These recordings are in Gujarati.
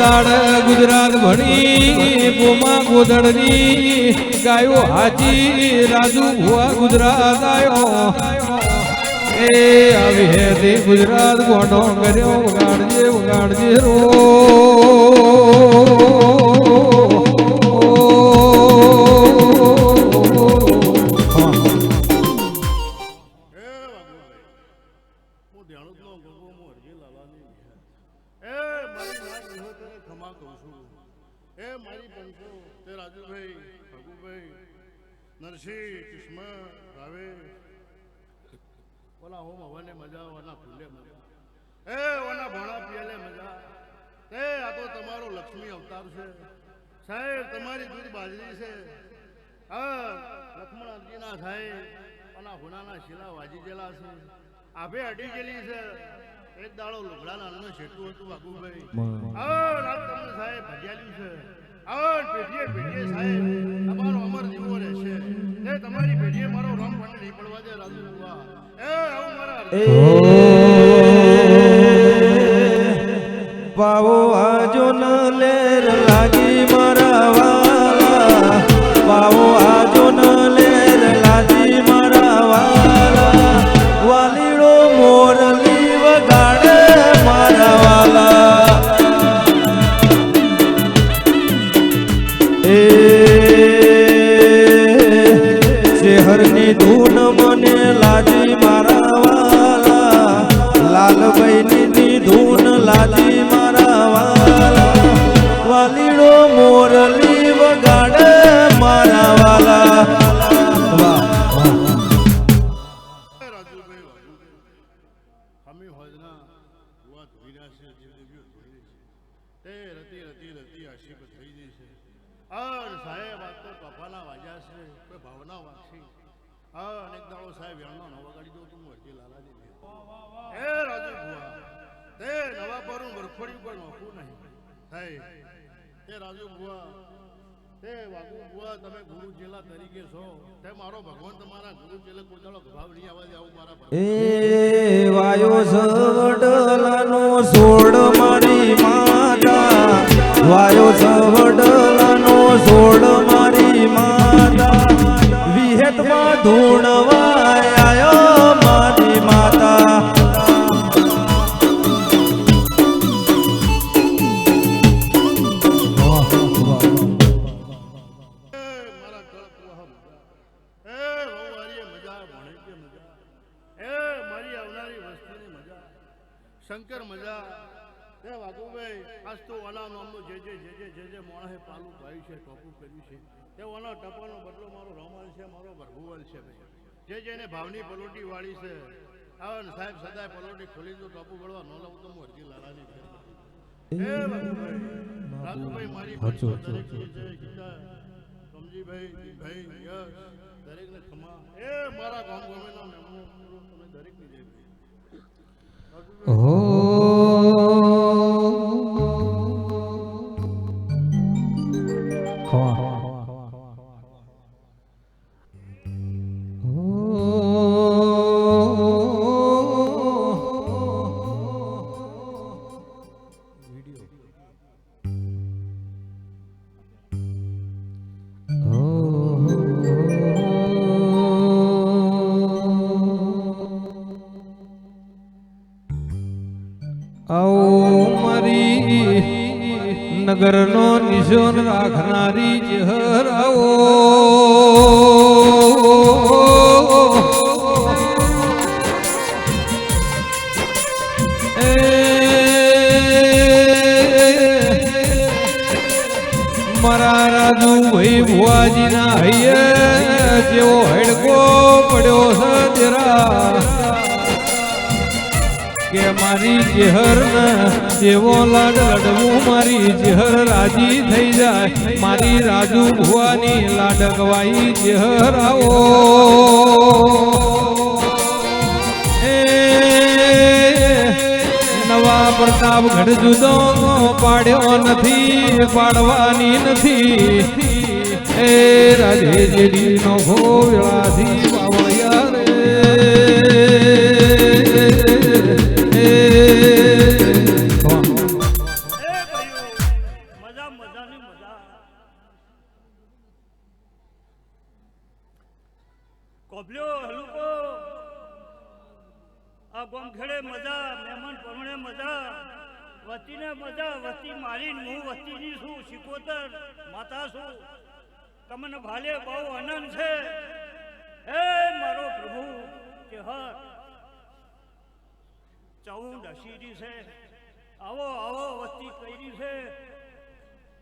દાડ ગુજરાત ભણી બોમા ગોધડની ગાયો હાજી રાજુ ભુવા ગુજરાત આવ્યો એ આવી હેતી ગુજરાત, ગોડો કર્યો, ઉગાડજે ઉગાડજે રો નરસિંહ કૃષ્ણ રાવે ઓલા હોમ હવાને મજા ઓના ફૂલે મજા એ ઓના ભોણા પિયલે મજા એ આ તો તમારો લક્ષ્મી અવતાર છે. સાહેબ તમારી દૂધ બાજરી છે. હા લક્ષ્મણ અરજીના સાહેબ ઓના હુનાના શીલા વાજી ગયેલા છે. આભે અડી ગયેલી છે. એક દાડો લુગડાના અન્ન શેઠું હતું બાબુભાઈ હા રાત તમને સાહેબ ભજ્યાલ્યું છે. આવો પેઢીએ પેઢીએ સાહેબ તમારો અમર જીવો રહેશે. એ તમારી પેઢીએ મારો રંગ પણ નહીં પડવા દે રાજુ બુવા એ આવું મારા પાવો હમી હોજના ભુવા ધોઈના છે જીવદેવીઓ ધોઈ છે. તે રતી રતી રતી આશીપ થઈ ગઈ છે. અર સાહેબ આ તો પપ્પાના વાજ્યા છે, કોઈ ભાવના વાગશે હા, અનેક દાડો સાહેબ એમનો નવા ગાડી દઉં તું વળતી લાલાજી એ રાજુ ભુવા, તે નવા પરું વરખોડી પર નોખું નહીં. સાહેબ તે રાજુ ભુવા તે વાગુ ભુવા તમે ગુરુ ચેલા તરીકે છો. તે મારો ભગવાન તમારા ગુરુ ચેલે કોઈ દાડો ગભાવ આવું મારા એ વાયો સવડલાનો સોડ મારી માતા. વાયો સવડલાનો સોડ મારી માતા. વિહેતમાં ધૂણવા શંકર મજા. એ વાઘુભાઈ આજ તો ઓના નામનું જે જે જે જે જે જે મોણસે પાલું ભાઈ છે ટોપું કર્યું છે. તે ઓલા ટપાનો બદલો મારો રમણ છે મારો ભરભુવલ છે ભાઈ. જે જેને ભાવની પલોટી વાળી છે. આવે સાહેબ સદાય પલોટી ખોલી દો ટોપું ગળવા ન લઉં તો હું હરજી લાલાની એ વાઘુભાઈ રાજુભાઈ મારી દરેક ગીતા. સમજીભાઈ દીપભાઈ યશ દરેકને ખમા એ મારા ગામ ગમેના નામ તમે દરેકની જય ભાઈ રાજુભાઈ આવો નિશાન જેહર એ નવા પ્રતાપ ઘડ જુદો પાડ્યો નથી પાડવાની નથી. એ રાજેજી નો ભોળાથી શિકોતર માતા છું તમને ભાલે બહુ આનંદ છે. હે મારો પ્રભુ, કે હર. ચૌદ અશીરી છે. આવો આવો વસ્તી કરી છે.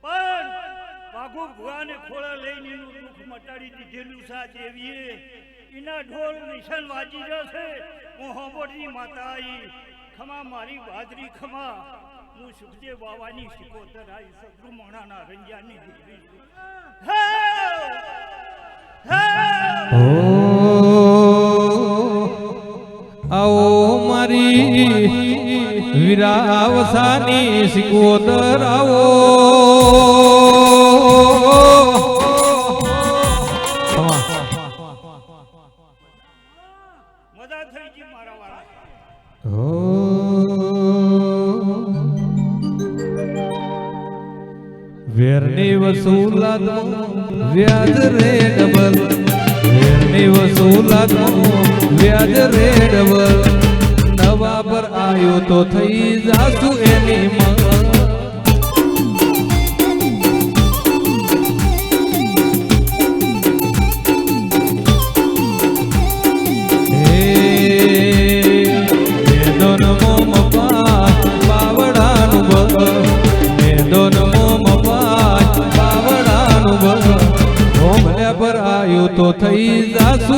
પણ બાઘુ ભુવાને ખોળા લઈને એનું દુઃખ મટાડી દીધેલું છે આ દેવીએ. એના ઢોલ નિશાન વાજી જશે હું હોબોટની માતા આવી ખમા મારી બાજરી, ખમા. હું સુખદેવ બાવાની શિકોતર આઈ સદરુ મોણાના રંજાની દીકરી છું. આવો મારી વિરાવસાની સિકોદર આવો વેરની વસૂલાત વ્યાજ રે ડબલ વેરની વસૂલાત વ્યાજ રે નવા પર આવ્યો તો થઈ જાસુ એની માં તો થઈ જાસુ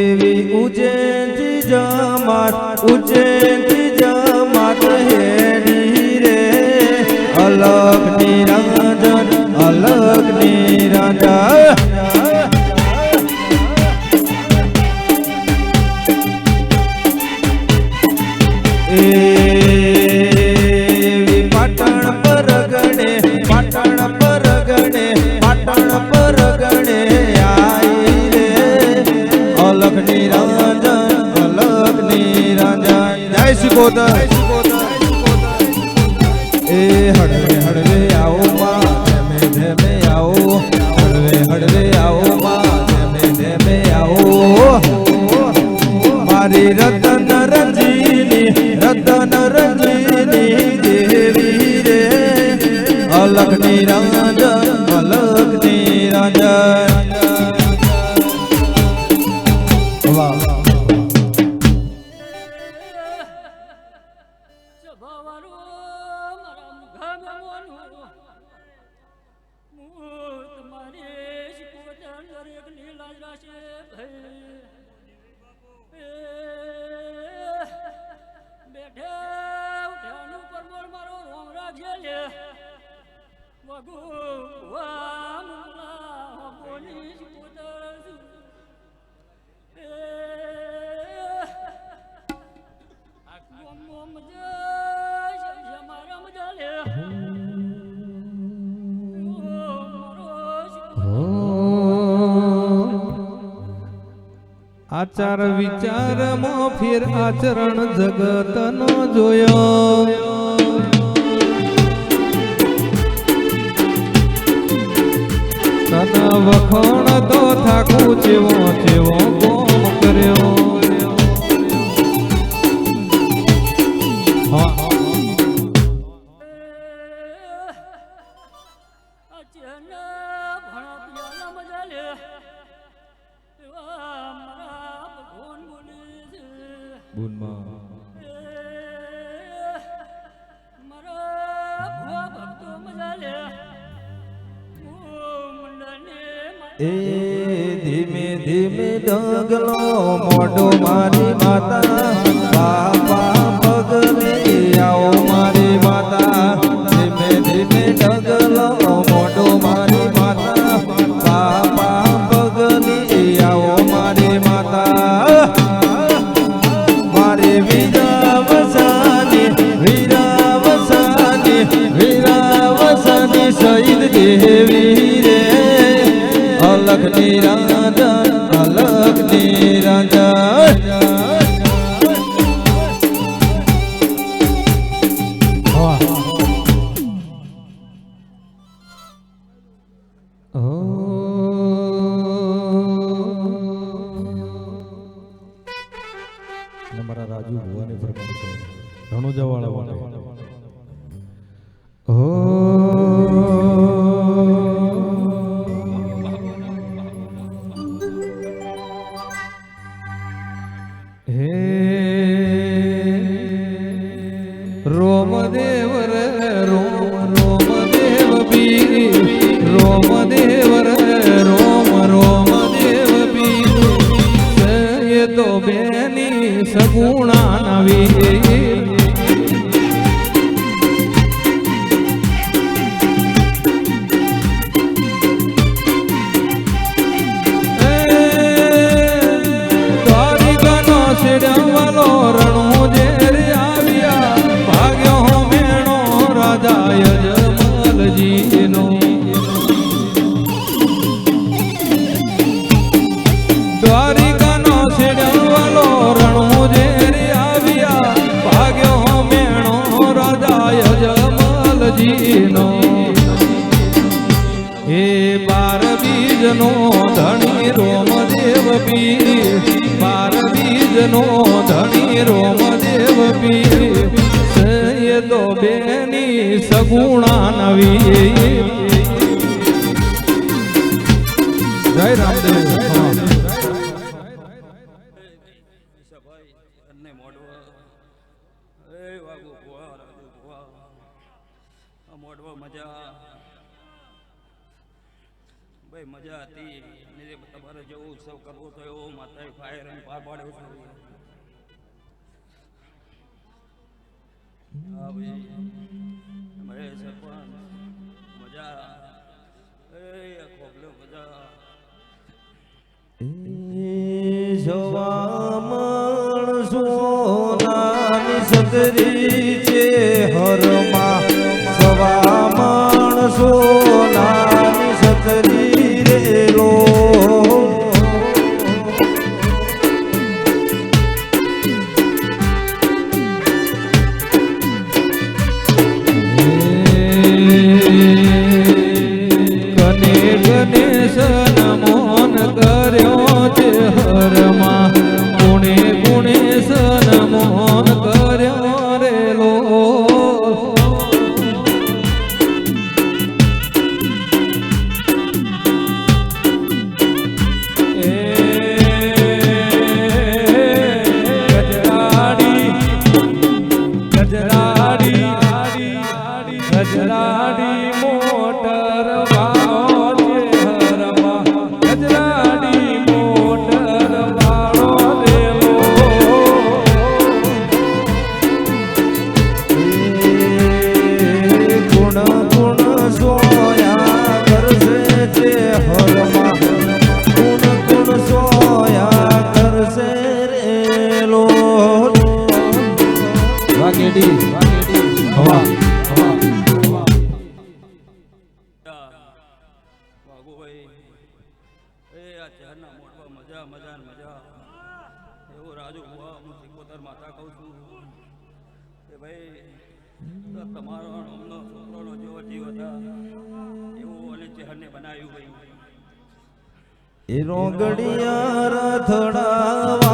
એવી ઉજ્જૈનથી જમાત ઉજ્જૈનથી ਰਾਜਾ ਮਲਕ ਤੇਰਾ ਜੈ આચાર વિચારમાં ફેર આચરણ જગતનો જોયો. તન વખણ તો થાકું જેવો જેવો સગુણ ભાઈ મજા. હતી ને તમારે જો ઉત્સવ કરવો તો એવો માતાએ ફાયર અને પાર પાડ્યો હા ભાઈ મહેશ પણ મજા એ ખોબલે મજા. સદરી છે હરમાં. સવા માણસો નાની સતરી વાગેડી હવા મજા મજા મજા એવો રાજુ હું સિકોતર માતા કહું કે ભાઈ તમારો અમનો છોકરોનો જેવો એવું અને બનાવ્યું ભાઈ એ રોગડિયા રથડાવા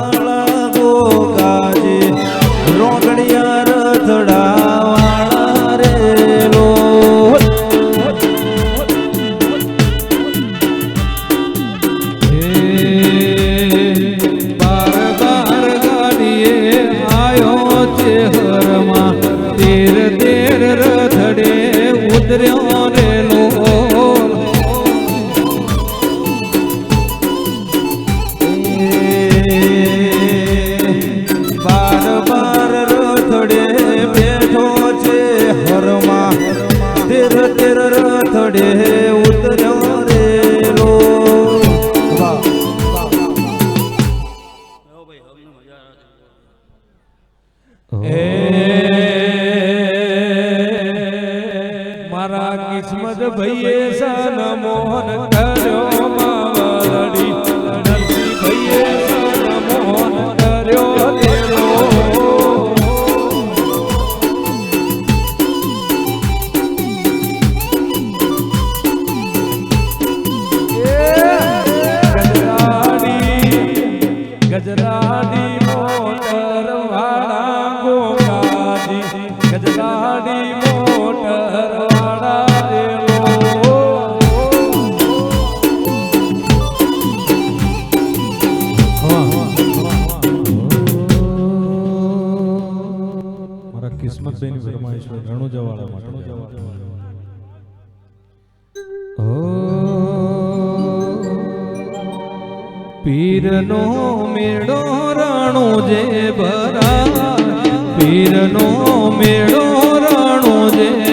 મહેશ્વર રણુજાવાળા માટે હો પીરનો મેળો રણુ જે ભરા પીરનો મેળો રણુ જે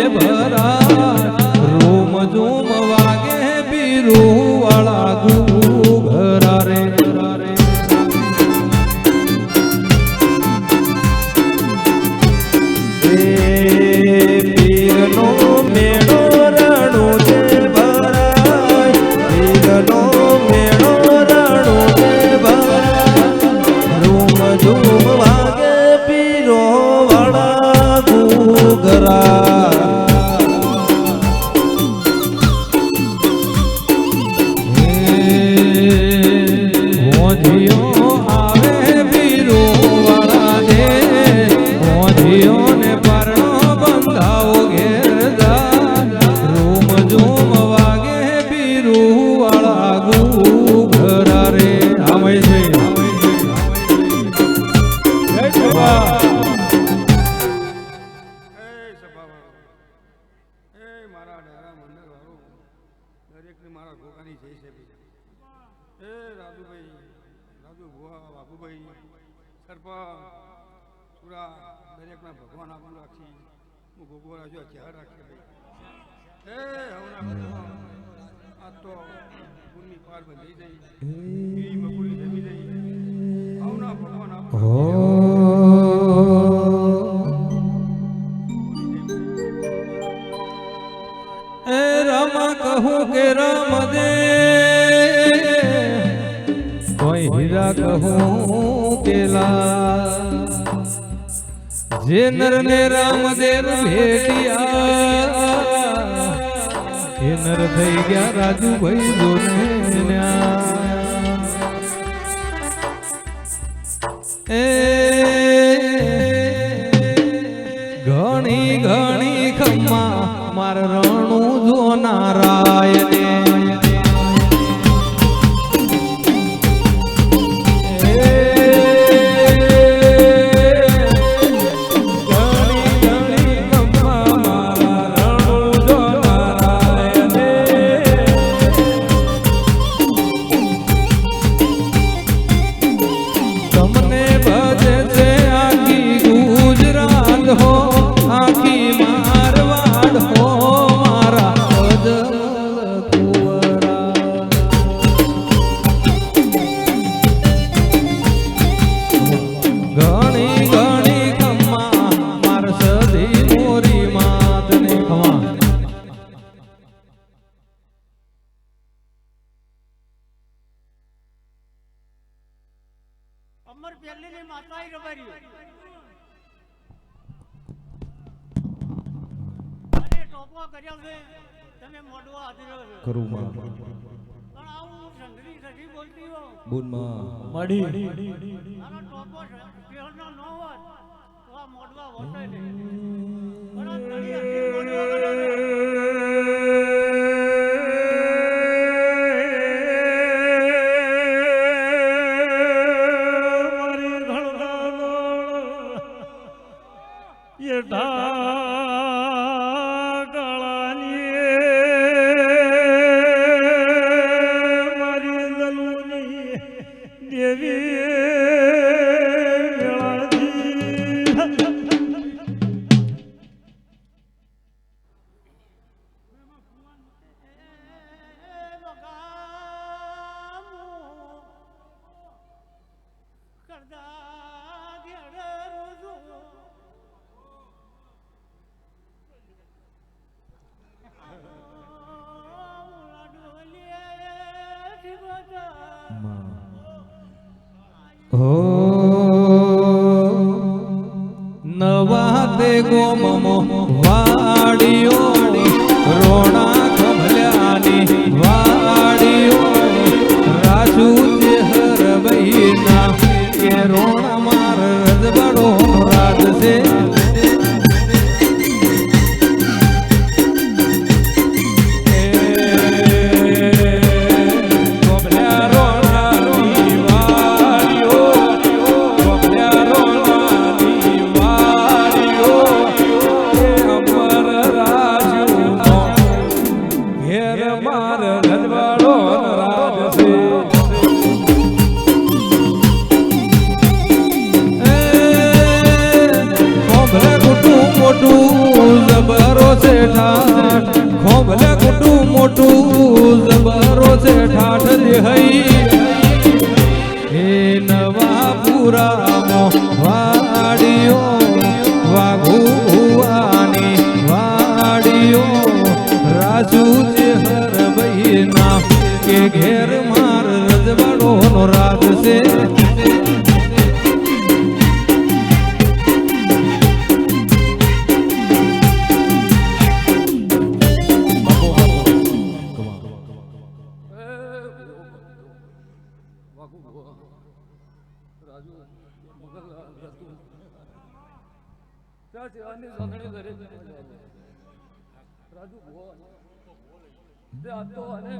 કહું કે રામ દે કોઈ હીરા કહું કેલા જે નર ને રામદેવ ભેટિયા એ નર થઈ ગયા રાજુભાઈ જોને പാടി અને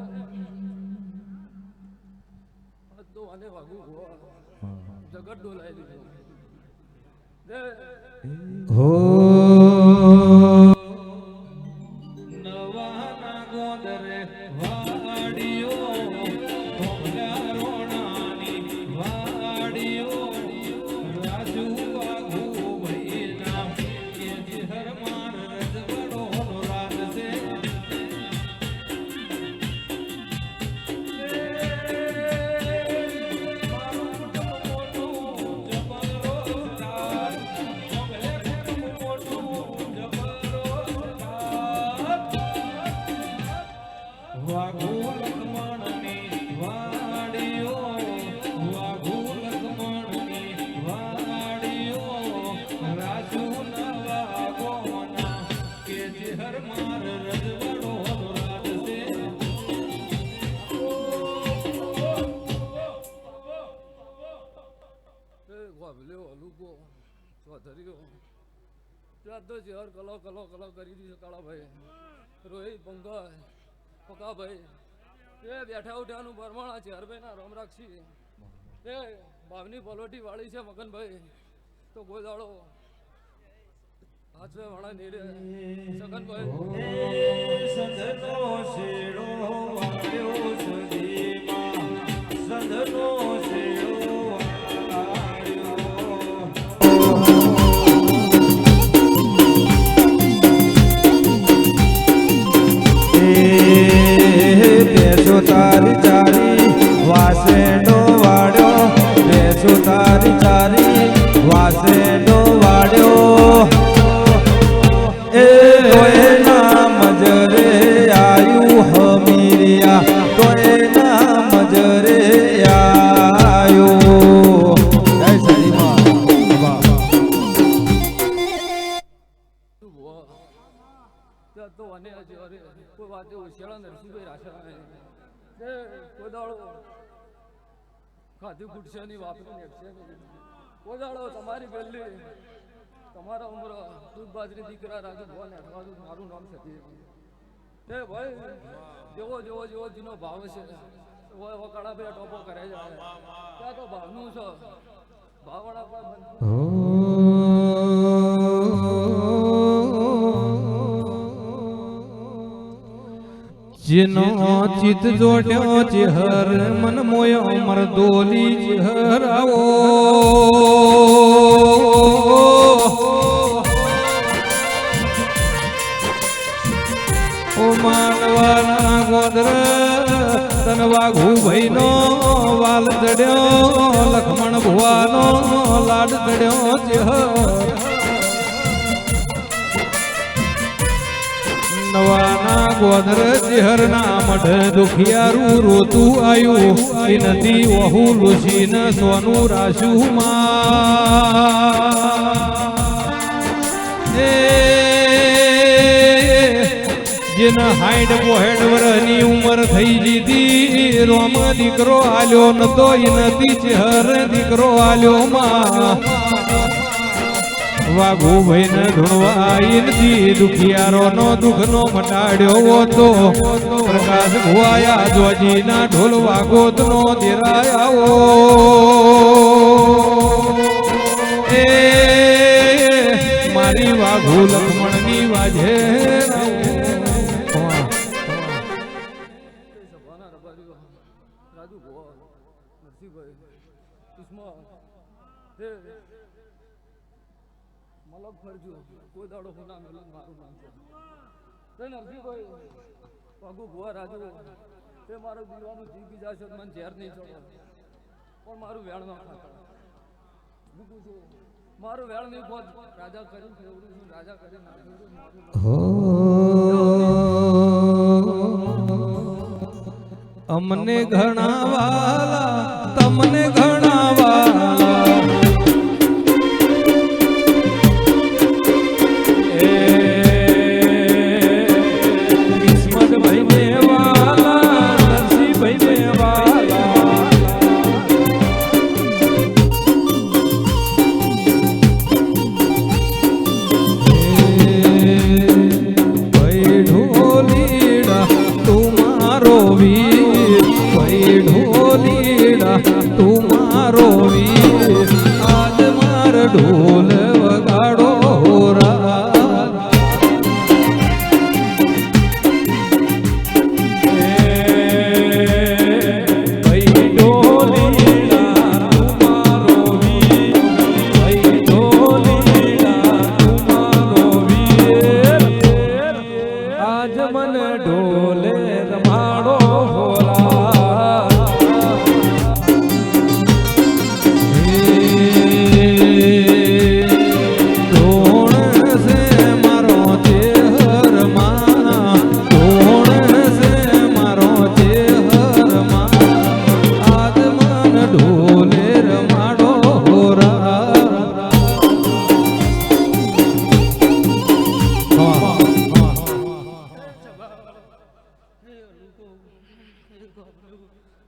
હતો અને વાગુ હો. હા ભાઈ. એ બેઠા ઉઠાનું બરમાણા છે હરભાઈ ના રામરાક્ષી એ ભાવની પલોટી વાળી છે મગનભાઈ. તો કોઈ દાડો હાથવે વાળા નીડે. સગનભાઈ સદનો શેડો આવ્યો સુધીમાં વેસુ તારી ચાલી વાસેડો વાડ્યો વેસુ તારી દૂધ બાજરી દીકરા રાજુ મારું નામ સતી તે ભાઈ જેવો જેવો જેવો જીનો ભાવ છે એવો એવો કાળા ભાઈ ટોપો કરે છે ત્યાં તો ભાવનું છે ભાવવાળા પણ જેનો ચિત જોડ્યો ચિહર મન મોયો અમર દોલી ચિહર આવો. ઓ માનવાના ગોદર તન વાઘુ ભાઈનો વાલ ચડ્યો લખમણ ભુવાનો લાડ ચડ્યો ચિહર નવાના ગોદર ચેહરના મઢ દુખિયારું રોતું આયું. એ નદી વહુ લુસીન સોનું રાશું જેના હાઈડ પોહેડ વરની ઉંમર થઈ જીધી. રોમ દીકરો આલ્યો નતો એ નદી ચેહર દીકરો આલ્યો માં. વાઘુ ભાઈને ઢૂંઢવા નથી. દુખિયારો નો દુઃખ નો મટાડ્યો તો પ્રકાશ ભુવાયા જોજી ના ઢોલ વાગોત નો દેરાયા. એ મારી વાઘુ લક્ષ્મણની વાજે સભાના રબારીઓ રાજુ ભોવા નરસિંહભાઈ ઉસ્માન તે મલક ફરજો કોઈ દાડો હું નામ એલું મારું નામ છે. તે નરસિંહભાઈ પગુ ભુવા રાજુ. તે મારું દીવાનું જીવી જશે મને ઝેર નહીં છોડે પણ મારું વેણમાં ના ખાતા મૂકું છું, મારું વેળ નહીં પહોંચ રાજા કરી ફેવડું છું, રાજા કરી નાખ્યું છું અમને ઘણા વાલા, તમને વીર ભાઈ ઢોલીડા તું મારો વીર.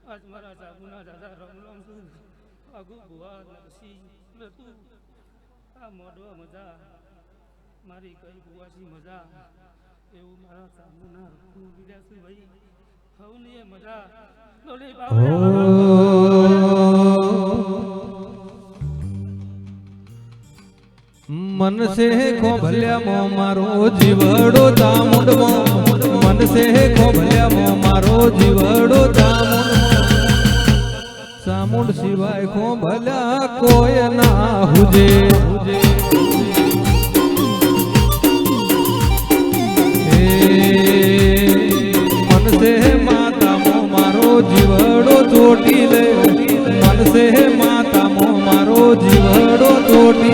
આજ મારા સાબુના દાદા રમ રમ છું આગુ ભુવા નરસી તું આ ભુવાસી મજા એવું મારા જીવડો ખોભલ્યામો મારો જીવડો ચામુંડ સામુંડ સિવાય ખો ભલા કોઈ ના હુજે. મનસે માતા મો મારો જીવડો ચોટી લે. મનસે માતા મો મારો જીવડો ચોટી